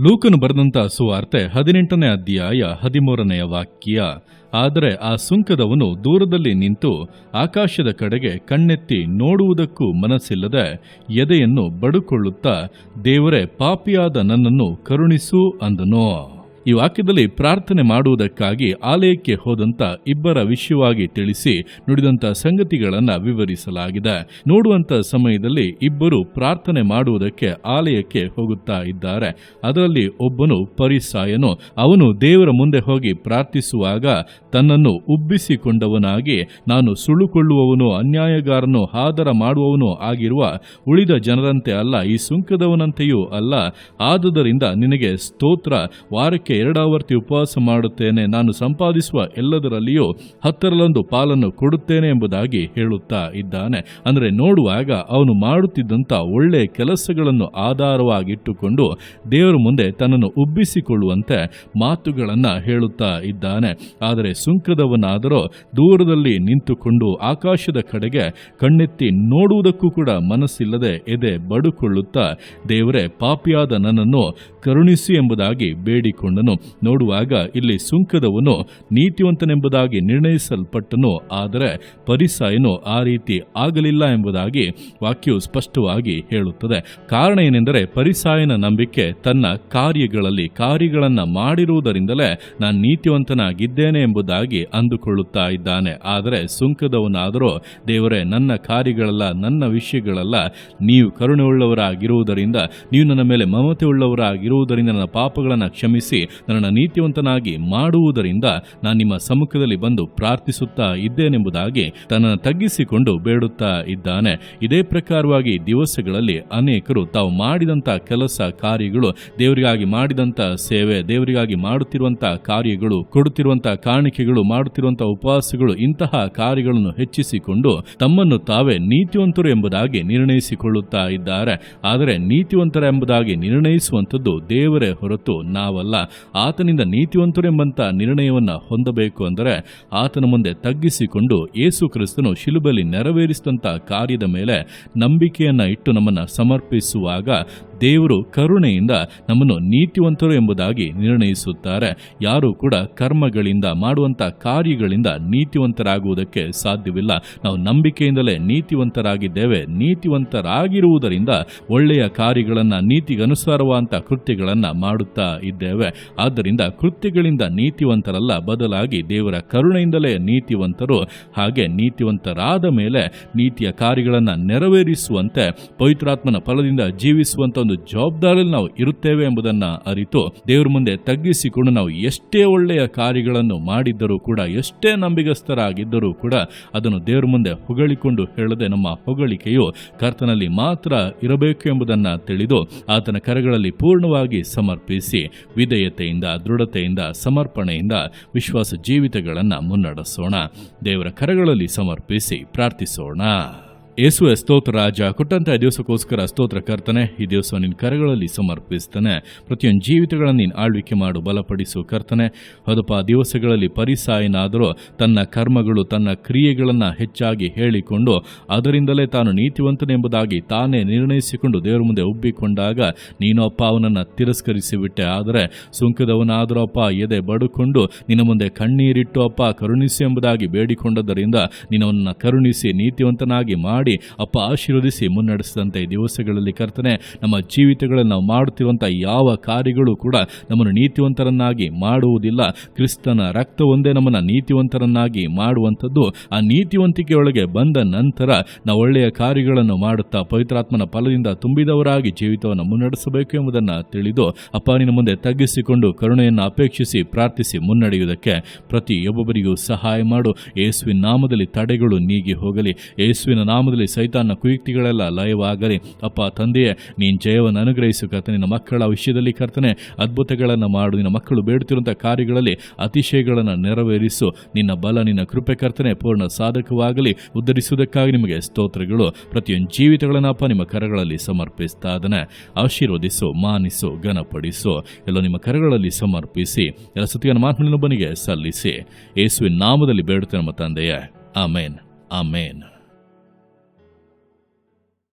ಲೂಕನು ಬರೆದಂತ ಸುವಾರ್ತೆ ಹದಿನೆಂಟನೇ ಅಧ್ಯಾಯ ಹದಿಮೂರನೆಯ ವಾಕ್ಯ. ಆದರೆ ಆ ಸುಂಕದವನು ದೂರದಲ್ಲಿ ನಿಂತು ಆಕಾಶದ ಕಡೆಗೆ ಕಣ್ಣೆತ್ತಿ ನೋಡುವುದಕ್ಕೂ ಮನಸ್ಸಿಲ್ಲದೆ ಎದೆಯನ್ನು ಬಡುಕೊಳ್ಳುತ್ತಾ, ದೇವರೇ ಪಾಪಿಯಾದ ನನ್ನನ್ನು ಕರುಣಿಸು ಅಂದನು. ಈ ವಾಕ್ಯದಲ್ಲಿ ಪ್ರಾರ್ಥನೆ ಮಾಡುವುದಕ್ಕಾಗಿ ಆಲಯಕ್ಕೆ ಹೋದಂತ ಇಬ್ಬರ ವಿಷಯವಾಗಿ ತಿಳಿಸಿ ನುಡಿದಂತ ಸಂಗತಿಗಳನ್ನು ವಿವರಿಸಲಾಗಿದೆ. ನೋಡುವಂತ ಸಮಯದಲ್ಲಿ ಇಬ್ಬರು ಪ್ರಾರ್ಥನೆ ಮಾಡುವುದಕ್ಕೆ ಆಲಯಕ್ಕೆ ಹೋಗುತ್ತಾ ಇದ್ದಾರೆ. ಅದರಲ್ಲಿ ಒಬ್ಬನು ಪರಿಸಾಯನು, ಅವನು ದೇವರ ಮುಂದೆ ಹೋಗಿ ಪ್ರಾರ್ಥಿಸುವಾಗ ತನ್ನನ್ನು ಉಬ್ಬಿಸಿಕೊಂಡವನಾಗಿ, ನಾನು ಸುಳುಕೊಳ್ಳುವವನು ಅನ್ಯಾಯಗಾರನು ಆದರ ಮಾಡುವವನು ಆಗಿರುವ ಉಳಿದ ಜನರಂತೆ ಅಲ್ಲ, ಈ ಸುಂಕದವನಂತೆಯೂ ಅಲ್ಲ. ಆದುದರಿಂದ ನಿನಗೆ ಸ್ತೋತ್ರ, ವಾರಕ್ಕೆ ಎರಡಾವರ್ತಿ ಉಪವಾಸ ಮಾಡುತ್ತೇನೆ, ನಾನು ಸಂಪಾದಿಸುವ ಎಲ್ಲದರಲ್ಲಿಯೂ ಹತ್ತರಲ್ಲೊಂದು ಪಾಲನ್ನು ಕೊಡುತ್ತೇನೆ ಎಂಬುದಾಗಿ ಹೇಳುತ್ತಾ ಇದ್ದಾನೆ. ಅಂದರೆ ನೋಡುವಾಗ ಅವನು ಮಾಡುತ್ತಿದ್ದಂಥ ಒಳ್ಳೆಯ ಕೆಲಸಗಳನ್ನು ಆಧಾರವಾಗಿಟ್ಟುಕೊಂಡು ದೇವರ ಮುಂದೆ ತನ್ನನ್ನು ಉಬ್ಬಿಸಿಕೊಳ್ಳುವಂತೆ ಮಾತುಗಳನ್ನು ಹೇಳುತ್ತಾ ಇದ್ದಾನೆ. ಆದರೆ ಸುಂಕದವನಾದರೂ ದೂರದಲ್ಲಿ ನಿಂತುಕೊಂಡು ಆಕಾಶದ ಕಡೆಗೆ ಕಣ್ಣೆತ್ತಿ ನೋಡುವುದಕ್ಕೂ ಕೂಡ ಮನಸ್ಸಿಲ್ಲದೆ ಎದೆ ಬಡುಕೊಳ್ಳುತ್ತಾ, ದೇವರೇ ಪಾಪಿಯಾದ ನನ್ನನ್ನು ಕರುಣಿಸಿ ಎಂಬುದಾಗಿ ಬೇಡಿಕೊಂಡನು. ನೋಡುವಾಗ ಇಲ್ಲಿ ಸುಂಕದವನು ನೀತಿವಂತನೆಂಬುದಾಗಿ ನಿರ್ಣಯಿಸಲ್ಪಟ್ಟನು. ಆದರೆ ಪರಿಸಾಯನು ಆ ರೀತಿ ಆಗಲಿಲ್ಲ ಎಂಬುದಾಗಿ ವಾಕ್ಯವು ಸ್ಪಷ್ಟವಾಗಿ ಹೇಳುತ್ತದೆ. ಕಾರಣ ಏನೆಂದರೆ ಪರಿಸಾಯನ ನಂಬಿಕೆ ತನ್ನ ಕಾರ್ಯಗಳಲ್ಲಿ ಕಾರ್ಯಗಳನ್ನು ಮಾಡಿರುವುದರಿಂದಲೇ ನಾನು ನೀತಿವಂತನಾಗಿದ್ದೇನೆ ಎಂಬುದಾಗಿ ಅಂದುಕೊಳ್ಳುತ್ತಾ ಇದ್ದಾನೆ. ಆದರೆ ಸುಂಕದವನಾದರೂ ದೇವರೇ, ನನ್ನ ಕಾರ್ಯಗಳಲ್ಲ, ನನ್ನ ವಿಷಯಗಳಲ್ಲ, ನೀವು ಕರುಣೆಯುಳ್ಳವರಾಗಿರುವುದರಿಂದ, ನೀವು ನನ್ನ ಮೇಲೆ ಮಮತೆ ಉಳ್ಳವರಾಗಿರುವುದರಿಂದ ನನ್ನ ಪಾಪಗಳನ್ನು ಕ್ಷಮಿಸಿ ನನ್ನನ್ನು ನೀತಿವಂತನಾಗಿ ಮಾಡುವುದರಿಂದ ನಾನು ನಿಮ್ಮ ಸಮ್ಮುಖದಲ್ಲಿ ಬಂದು ಪ್ರಾರ್ಥಿಸುತ್ತಾ ಇದ್ದೇನೆಂಬುದಾಗಿ ತನ್ನನ್ನು ತಗ್ಗಿಸಿಕೊಂಡು ಬೇಡುತ್ತಾ ಇದ್ದಾನೆ. ಇದೇ ಪ್ರಕಾರವಾಗಿ ದಿವಸಗಳಲ್ಲಿ ಅನೇಕರು ತಾವು ಮಾಡಿದಂಥ ಕೆಲಸ ಕಾರ್ಯಗಳು, ದೇವರಿಗಾಗಿ ಮಾಡಿದಂಥ ಸೇವೆ, ದೇವರಿಗಾಗಿ ಮಾಡುತ್ತಿರುವಂಥ ಕಾರ್ಯಗಳು, ಕೊಡುತ್ತಿರುವಂಥ ಕಾಣಿಕೆಗಳು, ಮಾಡುತ್ತಿರುವಂಥ ಉಪವಾಸಗಳು, ಇಂತಹ ಕಾರ್ಯಗಳನ್ನು ಹೆಚ್ಚಿಸಿಕೊಂಡು ತಮ್ಮನ್ನು ತಾವೇ ನೀತಿವಂತರು ಎಂಬುದಾಗಿ ನಿರ್ಣಯಿಸಿಕೊಳ್ಳುತ್ತಾ ಇದ್ದಾರೆ. ಆದರೆ ನೀತಿವಂತರ ಎಂಬುದಾಗಿ ನಿರ್ಣಯಿಸುವಂಥದ್ದು ದೇವರೇ ಹೊರತು ನಾವಲ್ಲ. ಆತನಿಂದ ನೀತಿವಂತರೆಂಬಂಥ ನಿರ್ಣಯವನ್ನು ಹೊಂದಬೇಕು ಅಂದರೆ ಆತನ ಮುಂದೆ ತಗ್ಗಿಸಿಕೊಂಡು ಯೇಸು ಕ್ರಿಸ್ತನು ಶಿಲುಬಲಿ ನೆರವೇರಿಸಿದಂಥ ಕಾರ್ಯದ ಮೇಲೆ ನಂಬಿಕೆಯನ್ನು ಇಟ್ಟು ನಮ್ಮನ್ನು ಸಮರ್ಪಿಸುವಾಗ ದೇವರು ಕರುಣೆಯಿಂದ ನಮ್ಮನ್ನು ನೀತಿವಂತರು ಎಂಬುದಾಗಿ ನಿರ್ಣಯಿಸುತ್ತಾರೆ. ಯಾರೂ ಕೂಡ ಕರ್ಮಗಳಿಂದ ಮಾಡುವಂಥ ಕಾರ್ಯಗಳಿಂದ ನೀತಿವಂತರಾಗುವುದಕ್ಕೆ ಸಾಧ್ಯವಿಲ್ಲ. ನಾವು ನಂಬಿಕೆಯಿಂದಲೇ ನೀತಿವಂತರಾಗಿದ್ದೇವೆ. ನೀತಿವಂತರಾಗಿರುವುದರಿಂದ ಒಳ್ಳೆಯ ಕಾರ್ಯಗಳನ್ನು, ನೀತಿಗನುಸಾರವಾದಂಥ ಕೃತ್ಯಗಳನ್ನು ಮಾಡುತ್ತಾ ಇದ್ದೇವೆ. ಆದ್ದರಿಂದ ಕೃತ್ಯಗಳಿಂದ ನೀತಿವಂತರಲ್ಲ, ಬದಲಾಗಿ ದೇವರ ಕರುಣೆಯಿಂದಲೇ ನೀತಿವಂತರು, ಹಾಗೆ ನೀತಿವಂತರಾದ ಮೇಲೆ ನೀತಿಯ ಕಾರ್ಯಗಳನ್ನು ನೆರವೇರಿಸುವಂತೆ, ಪವಿತ್ರಾತ್ಮನ ಫಲದಿಂದ ಜೀವಿಸುವಂತ ಒಂದು ಜವಾಬ್ದಾರಿಯಲ್ಲಿ ನಾವು ಇರುತ್ತೇವೆ ಎಂಬುದನ್ನು ಅರಿತು ದೇವರ ಮುಂದೆ ತಗ್ಗಿಸಿಕೊಂಡು ನಾವು ಎಷ್ಟೇ ಒಳ್ಳೆಯ ಕಾರ್ಯಗಳನ್ನು ಮಾಡಿದ್ದರೂ ಕೂಡ, ಎಷ್ಟೇ ನಂಬಿಗಸ್ತರಾಗಿದ್ದರೂ ಕೂಡ ಅದನ್ನು ದೇವರ ಮುಂದೆ ಹೊಗಳಿಕೊಂಡು ಹೇಳದೆ ನಮ್ಮ ಹೊಗಳಿಕೆಯು ಕರ್ತನಲ್ಲಿ ಮಾತ್ರ ಇರಬೇಕು ಎಂಬುದನ್ನು ತಿಳಿದು ಆತನ ಕರಗಳಲ್ಲಿ ಪೂರ್ಣವಾಗಿ ಸಮರ್ಪಿಸಿ ವಿಧೇಯತೆಯಿಂದ, ದೃಢತೆಯಿಂದ, ಸಮರ್ಪಣೆಯಿಂದ ವಿಶ್ವಾಸ ಜೀವಿತಗಳನ್ನು ಮುನ್ನಡೆಸೋಣ. ದೇವರ ಕರಗಳಲ್ಲಿ ಸಮರ್ಪಿಸಿ ಪ್ರಾರ್ಥಿಸೋಣ. ಯೇಸುವೆ ಸ್ತೋತ್ರ ರಾಜ, ಕೊಟ್ಟಂತಹ ದಿವಸಕ್ಕೋಸ್ಕರ ಸ್ತೋತ್ರ ಕರ್ತನೆ, ಈ ದಿವಸ ನಿನ್ನ ಕರೆಗಳಲ್ಲಿ ಸಮರ್ಪಿಸ್ತಾನೆ. ಪ್ರತಿಯೊಂದು ಜೀವಿತಗಳನ್ನು ನೀನು ಆಳ್ವಿಕೆ ಮಾಡು, ಬಲಪಡಿಸು ಕರ್ತನೆ. ಹೊದಪ ದಿವಸಗಳಲ್ಲಿ ಪರಿಸಾಯನಾದರೂ ತನ್ನ ಕರ್ಮಗಳು, ತನ್ನ ಕ್ರಿಯೆಗಳನ್ನು ಹೆಚ್ಚಾಗಿ ಹೇಳಿಕೊಂಡು, ಅದರಿಂದಲೇ ತಾನು ನೀತಿವಂತನೆಂಬುದಾಗಿ ತಾನೇ ನಿರ್ಣಯಿಸಿಕೊಂಡು ದೇವರ ಮುಂದೆ ಉಬ್ಬಿಕೊಂಡಾಗ ನೀನು ಅಪ್ಪ ಅವನನ್ನು ತಿರಸ್ಕರಿಸಿ ಬಿಟ್ಟೆ ಆದರೆ ಸುಂಕದವನಾದರೂ ಅಪ್ಪ, ಎದೆ ಬಡುಕೊಂಡು ನಿನ್ನ ಮುಂದೆ ಕಣ್ಣೀರಿಟ್ಟು ಅಪ್ಪ, ಕರುಣಿಸಿ ಎಂಬುದಾಗಿ ಬೇಡಿಕೊಂಡದರಿಂದ ನೀನವನ್ನ ಕರುಣಿಸಿ ನೀತಿವಂತನಾಗಿ ಮಾಡಿ ಅಪ್ಪ, ಆಶೀರ್ವದಿಸಿ ಮುನ್ನಡೆಸಿದಂಥ ಈ ದಿವಸಗಳಲ್ಲಿ ಕರ್ತನೆ, ನಮ್ಮ ಜೀವಿತಗಳನ್ನು ನಾವು ಮಾಡುತ್ತಿರುವಂಥ ಯಾವ ಕಾರ್ಯಗಳು ಕೂಡ ನಮ್ಮನ್ನು ನೀತಿವಂತರನ್ನಾಗಿ ಮಾಡುವುದಿಲ್ಲ. ಕ್ರಿಸ್ತನ ರಕ್ತ ಒಂದೇ ನಮ್ಮನ್ನು ನೀತಿವಂತರನ್ನಾಗಿ ಮಾಡುವಂಥದ್ದು. ಆ ನೀತಿವಂತಿಕೆಯೊಳಗೆ ಬಂದ ನಂತರ ನಾವು ಒಳ್ಳೆಯ ಕಾರ್ಯಗಳನ್ನು ಮಾಡುತ್ತಾ ಪವಿತ್ರಾತ್ಮನ ಫಲದಿಂದ ತುಂಬಿದವರಾಗಿ ಜೀವಿತವನ್ನು ಮುನ್ನಡೆಸಬೇಕು ಎಂಬುದನ್ನು ತಿಳಿದು, ಅಪ್ಪ, ನಿನ್ನ ಮುಂದೆ ತಗ್ಗಿಸಿಕೊಂಡು ಕರುಣೆಯನ್ನು ಅಪೇಕ್ಷಿಸಿ ಪ್ರಾರ್ಥಿಸಿ ಮುನ್ನಡೆಯುವುದಕ್ಕೆ ಪ್ರತಿಯೊಬ್ಬೊಬ್ಬರಿಗೂ ಸಹಾಯ ಮಾಡು. ಯೇಸುವಿನ ನಾಮದಲ್ಲಿ ತಡೆಗಳು ನೀಗಿ ಹೋಗಲಿ. ಯೇಸುವಿನ ನಾಮದಲ್ಲಿ ಸೈತಾನ್ನ ಕುಯುಕ್ತಿಗಳೆಲ್ಲ ಲಯವಾಗಲಿ. ಅಪ್ಪ, ತಂದೆಯೇ, ನೀನು ಜಯವನ್ನು ಅನುಗ್ರಹಿಸು ಕರ್ತನೆ. ನಿನ್ನ ಮಕ್ಕಳ ವಿಷಯದಲ್ಲಿ ಕರ್ತನೆ, ಅದ್ಭುತಗಳನ್ನು ಮಾಡು. ನಿನ್ನ ಮಕ್ಕಳು ಬೇಡುತ್ತಿರುವಂಥ ಕಾರ್ಯಗಳಲ್ಲಿ ಅತಿಶಯಗಳನ್ನು ನೆರವೇರಿಸು. ನಿನ್ನ ಬಲ, ನಿನ್ನ ಕೃಪೆ ಕರ್ತನೆ, ಪೂರ್ಣ ಸಾಧಕವಾಗಲಿ. ಉದ್ಧರಿಸುವುದಕ್ಕಾಗಿ ನಿಮಗೆ ಸ್ತೋತ್ರಗಳು. ಪ್ರತಿಯೊಂದು ಜೀವಿತಗಳನ್ನು ಅಪ್ಪ ನಿಮ್ಮ ಕರಗಳಲ್ಲಿ ಸಮರ್ಪಿಸ್ತಾ ಅದನ್ನ ಆಶೀರ್ವದಿಸು, ಮಾನಿಸು, ಘನಪಡಿಸು. ಎಲ್ಲ ನಿಮ್ಮ ಕರಗಳಲ್ಲಿ ಸಮರ್ಪಿಸಿ. ಎಲ್ಲ ಸುತ್ತಿಗೆ ಮಾತಿನೊಬ್ಬನಿಗೆ ಸಲ್ಲಿಸಿ. ಯೇಸುವಿನ ನಾಮದಲ್ಲಿ ಬೇಡುತ್ತೆ ನಮ್ಮ ತಂದೆಯೇ. ಆಮೇನ್. ಆಮೇನ್.